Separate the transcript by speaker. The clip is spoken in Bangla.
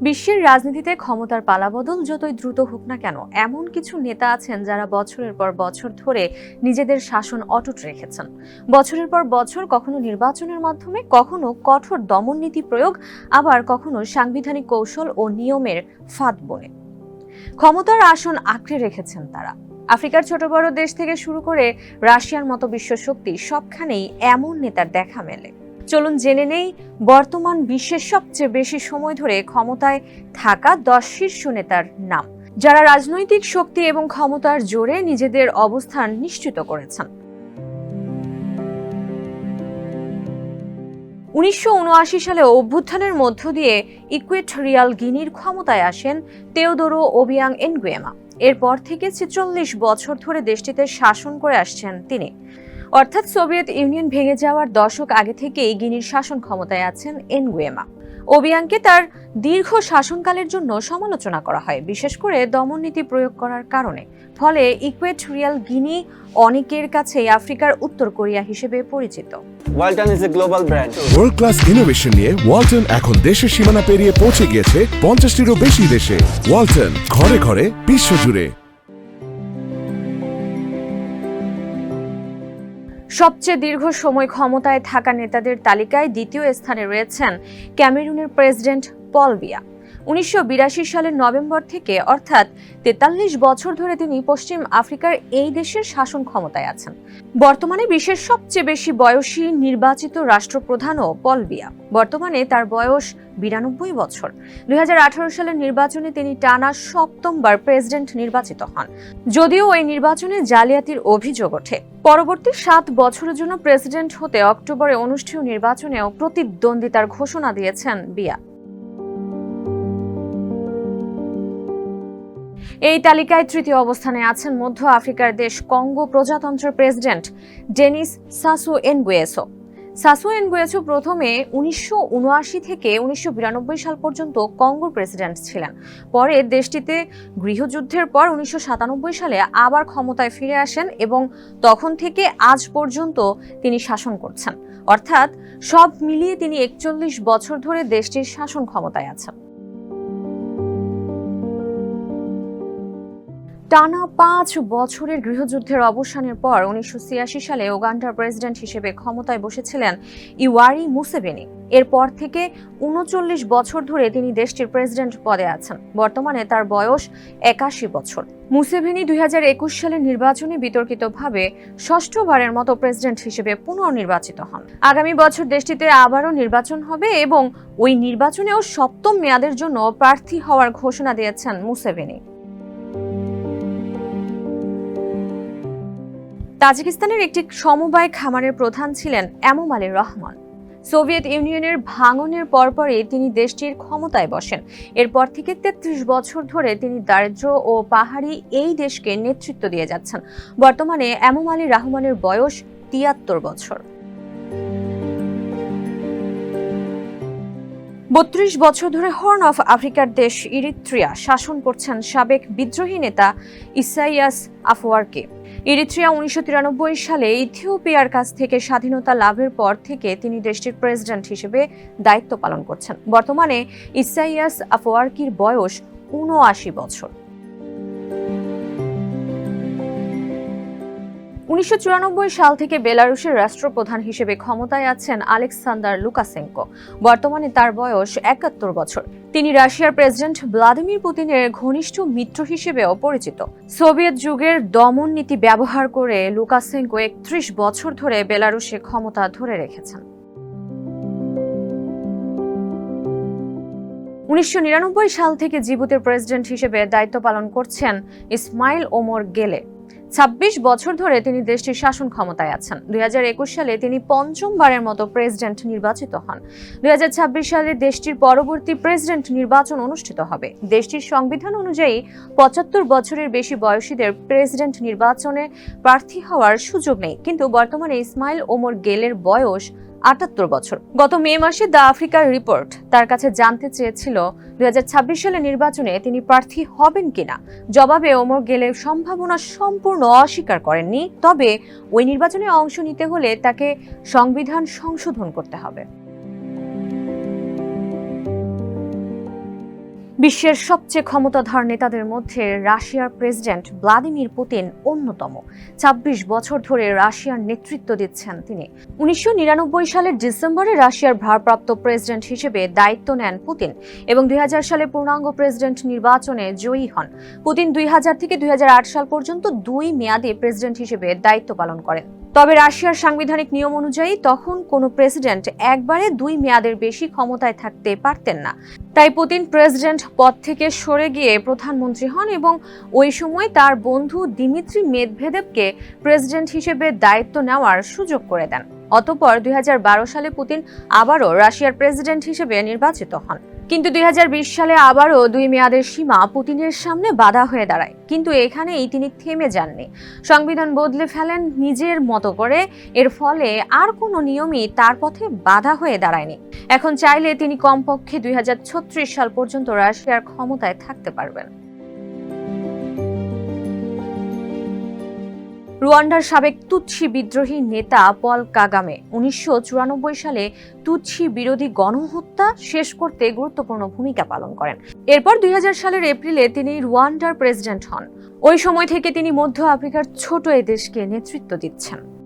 Speaker 1: বিশ্বের রাজনীতিতে ক্ষমতার পালাবদল যতই দ্রুত হোক না কেন, এমন কিছু নেতা আছেন যারা বছরের পর বছর ধরে নিজেদের শাসন অটুট রেখেছেন। বছরের পর বছর কখনো নির্বাচনের মাধ্যমে, কখনো কঠোর দমন নীতি প্রয়োগ, আবার কখনো সাংবিধানিক কৌশল ও নিয়মের ফাঁদ বনে। ক্ষমতার আসন আঁকড়ে রেখেছেন তারা। আফ্রিকার ছোট বড় দেশ থেকে শুরু করে রাশিয়ার মতো বিশ্ব শক্তি সবখানেই এমন নেতার দেখা মেলে। চলুন জেনে নেই, বর্তমান বিশ্বের সবচেয়ে বেশি সময় ধরে ক্ষমতায় থাকা দশ শীর্ষ নেতার নাম, যারা রাজনৈতিক শক্তি এবং ক্ষমতার জোরে নিজেদের অবস্থান নিশ্চিত করেছেন। উনিশশো উনআশি সালে অভ্যুত্থানের মধ্য দিয়ে ইকুয়েটরিয়াল গিনির ক্ষমতায় আসেন তেওদোরো ওবিয়াং এনগুয়েমা। এরপর থেকে ছেচল্লিশ বছর ধরে দেশটিতে শাসন করে আসছেন তিনি। অর্থাৎ সোভিয়েত ইউনিয়ন ভেঙে যাওয়ার দশক আগে থেকেই গিনির শাসন ক্ষমতায় আছেন এনগুয়েমা। ওবিয়াংকে তার দীর্ঘ শাসনকালের জন্য সমালোচনা করা হয় বিশেষ করে দমননীতি প্রয়োগ করার কারণে। ফলে ইকুয়েটরিয়াল গিনি অনেকের কাছেই আফ্রিকার উত্তর কোরিয়া হিসেবে পরিচিত।
Speaker 2: Walton is a global brand
Speaker 3: world class innovation নিয়ে ওয়ালটন এখন দেশের সীমানা পেরিয়ে পৌঁছে গিয়েছে পঞ্চাশটিরও বেশি দেশে। ওয়ালটন ঘরে ঘরে বিশ্বজুড়ে।
Speaker 1: সবচেয়ে দীর্ঘ সময় ক্ষমতায় থাকা নেতাদের তালিকায় দ্বিতীয় স্থানে রয়েছেন ক্যামেরুনের প্রেসিডেন্ট পল বিয়া। উনিশশো সালের নভেম্বর থেকে, অর্থাৎ তেতাল্লিশ বছর ধরে তিনি পশ্চিম আফ্রিকার এই দেশের শাসন ক্ষমতায় আছেন। বর্তমানে বিশ্বের সবচেয়ে বেশি বয়সী নির্বাচিত রাষ্ট্রপ্রধানও পল বিয়া। বর্তমানে তার বয়স বিরানব্বই বছর। দুই হাজার আঠারো সালের নির্বাচনে তিনি টানা সপ্তমবার প্রেসিডেন্ট নির্বাচিত হন। যদিও এই নির্বাচনে জালিয়াতির অভিযোগ ওঠে। পরবর্তী সাত বছরের জন্য প্রেসিডেন্ট হতে অক্টোবরে অনুষ্ঠেয় নির্বাচনেও প্রতিদ্বন্দ্বিতার ঘোষণা দিয়েছেন বিয়া। এই তালিকায় তৃতীয় অবস্থানে আছেন মধ্য আফ্রিকার দেশ কঙ্গো প্রজাতন্ত্রের প্রেসিডেন্ট ডেনিস সাসু এনগুয়েসো। সাসু এনগুয়েসো প্রথমে উনিশশো উনআশি থেকে উনিশশো বিরানব্বই সাল পর্যন্ত কঙ্গোর প্রেসিডেন্ট ছিলেন। পরে দেশটিতে গৃহযুদ্ধের পর উনিশশো সাতানব্বই সালে আবার ক্ষমতায় ফিরে আসেন এবং তখন থেকে আজ পর্যন্ত তিনি শাসন করছেন। অর্থাৎ সব মিলিয়ে তিনি একচল্লিশ বছর ধরে দেশটির শাসন ক্ষমতায় আছেন। টানা পাঁচ বছরের গৃহযুদ্ধের অবসানের পর উনিশশো ছিয়াশি সালে ওগান্ডার প্রেসিডেন্ট হিসেবে ক্ষমতায় বসেছিলেন ইওয়ারি মুসেভেনি। এরপর থেকে উনচল্লিশ বছর ধরে তিনি দেশটির প্রেসিডেন্ট পদে আছেন। বর্তমানে তার বয়স একাশি বছর। মুসেভেনি দুই হাজার একুশ সালের নির্বাচনে বিতর্কিতভাবে ষষ্ঠবারের মতো প্রেসিডেন্ট হিসেবে পুনর্নির্বাচিত হন। আগামী বছর দেশটিতে আবারও নির্বাচন হবে এবং ওই নির্বাচনেও সপ্তম মেয়াদের জন্য প্রার্থী হওয়ার ঘোষণা দিয়েছেন মুসেভেনি। তাজিকিস্তানের একটি সমবায় খামারের প্রধান ছিলেন এমম আলী রহমান। সোভিয়েত ইউনিয়নের ভাঙনের পরপরই তিনি দেশটির ক্ষমতায় বসেন। এরপর থেকে তেত্রিশ বছর ধরে তিনি দারিদ্র ও পাহাড়ি এই দেশকে নেতৃত্ব দিয়ে যাচ্ছেন। বর্তমানে এমম আলী রহমানের বয়স তিয়াত্তর বছর। বত্রিশ বছর ধরে হর্ন অফ আফ্রিকার দেশ ইরিত্রিয়া শাসন করছেন সাবেক বিদ্রোহী নেতা ইসাইয়াস আফওয়ারকে। ইরিত্রিয়া উনিশশো তিরানব্বই সালে ইথিওপিয়ার কাছ থেকে স্বাধীনতা লাভের পর থেকে তিনি দেশটির প্রেসিডেন্ট হিসেবে দায়িত্ব পালন করছেন। বর্তমানে ইসাইয়াস আফওয়ারকির বয়স উনআশি বছর। উনিশশো চুরানব্বই সাল থেকে বেলারুশের রাষ্ট্রপ্রধান হিসেবে ক্ষমতায় আছেন আলেকসান্দার লুকাসেঙ্কো। বর্তমানে তার বয়স একাত্তর বছর। তিনি রাশিয়ার প্রেসিডেন্ট ভ্লাদিমির পুতিনের ঘনিষ্ঠ মিত্র হিসেবেও পরিচিত। সোভিয়েত যুগের দমন নীতি ব্যবহার করে লুকাসেঙ্কো একত্রিশ বছর ধরে বেলারুশে ক্ষমতা ধরে রেখেছেন। উনিশশো নিরানব্বই সাল থেকে জিবুতের প্রেসিডেন্ট হিসেবে দায়িত্ব পালন করছেন ইসমাইল ওমর গেলে। ছাব্বিশ বছর ধরে তিনি দেশটির শাসন ক্ষমতায় আছেন। দুই হাজার একুশ সালে তিনি পঞ্চমবারের মতো প্রেসিডেন্ট নির্বাচিত হন। দুই হাজার ছাব্বিশ সালে দেশটির পরবর্তী প্রেসিডেন্ট নির্বাচন অনুষ্ঠিত হবে। দেশটির সংবিধান অনুযায়ী পঁচাত্তর বছরের বেশি বয়সীদের প্রেসিডেন্ট নির্বাচনে প্রার্থী হওয়ার সুযোগ নেই। কিন্তু বর্তমানে ইসমাইল ওমর গেলের বয়স আটাত্তর বছর। গত মে মাসে দ্য আফ্রিকার রিপোর্ট তার কাছে জানতে চেয়েছিল দুই সালে নির্বাচনে তিনি প্রার্থী হবেন কিনা। জবাবে ওমর গেলে সম্ভাবনা সম্পূর্ণ অস্বীকার করেননি, তবে ওই নির্বাচনে অংশ নিতে হলে তাকে সংবিধান সংশোধন করতে হবে। বিশ্বের সবচেয়ে ক্ষমতাধর নেতাদের মধ্যে রাশিয়ার প্রেসিডেন্ট ভ্লাদিমির পুতিন অন্যতম। ২৬ বছর ধরে রাশিয়ার নেতৃত্ব দিচ্ছেন তিনি। উনিশশো নিরানব্বই সালের ডিসেম্বরে রাশিয়ার ভারপ্রাপ্ত প্রেসিডেন্ট হিসেবে দায়িত্ব নেন পুতিন এবং দুই হাজার সালে পূর্ণাঙ্গ প্রেসিডেন্ট নির্বাচনে জয়ী হন। পুতিন দুই হাজার থেকে দুই হাজার আট সাল পর্যন্ত দুই মেয়াদে প্রেসিডেন্ট হিসেবে দায়িত্ব পালন করেন। তবে রাশিয়ার সাংবিধানিক নিয়ম অনুযায়ী তখন কোনো প্রেসিডেন্ট একবারে দুই মেয়াদের বেশি ক্ষমতায় থাকতে পারতেন না। তাই পুতিন প্রেসিডেন্ট পদ থেকে সরে গিয়ে প্রধানমন্ত্রী হন এবং ওই সময় তার বন্ধু দিমিত্রি মেদভেদেবকে প্রেসিডেন্ট হিসেবে দায়িত্ব নেওয়ার সুযোগ করে দেন। অতঃপর দু হাজার বারো সালে পুতিন আবারও রাশিয়ার প্রেসিডেন্ট হিসেবে নির্বাচিত হন। কিন্তু দুই হাজার বিশ সালে আবারও দুই মেয়াদের সীমা পুতিনের সামনে বাধা হয়ে দাঁড়ায়। কিন্তু এখানেই তিনি থেমে যাননি। সংবিধান বদলে ফেলেন নিজের মতো করে। এর ফলে আর কোনো নিয়মই তার পথে বাধা হয়ে দাঁড়ায়নি। এখন চাইলে তিনি কমপক্ষে দুই হাজার ছত্রিশ সাল পর্যন্ত রাশিয়ার ক্ষমতায় থাকতে পারবেন। রুয়ান্ডার সাবেক তুৎসি বিদ্রোহী নেতা পল কাগামে উনিশশো চুরানব্বই সালে তুৎসি বিরোধী গণহত্যা শেষ করতে গুরুত্বপূর্ণ ভূমিকা পালন করেন। এরপর দুই হাজার সালের এপ্রিলে তিনি রুয়ান্ডার প্রেসিডেন্ট হন। ওই সময় থেকে তিনি মধ্য আফ্রিকার ছোট এদেশকে দেশকে নেতৃত্ব দিচ্ছেন।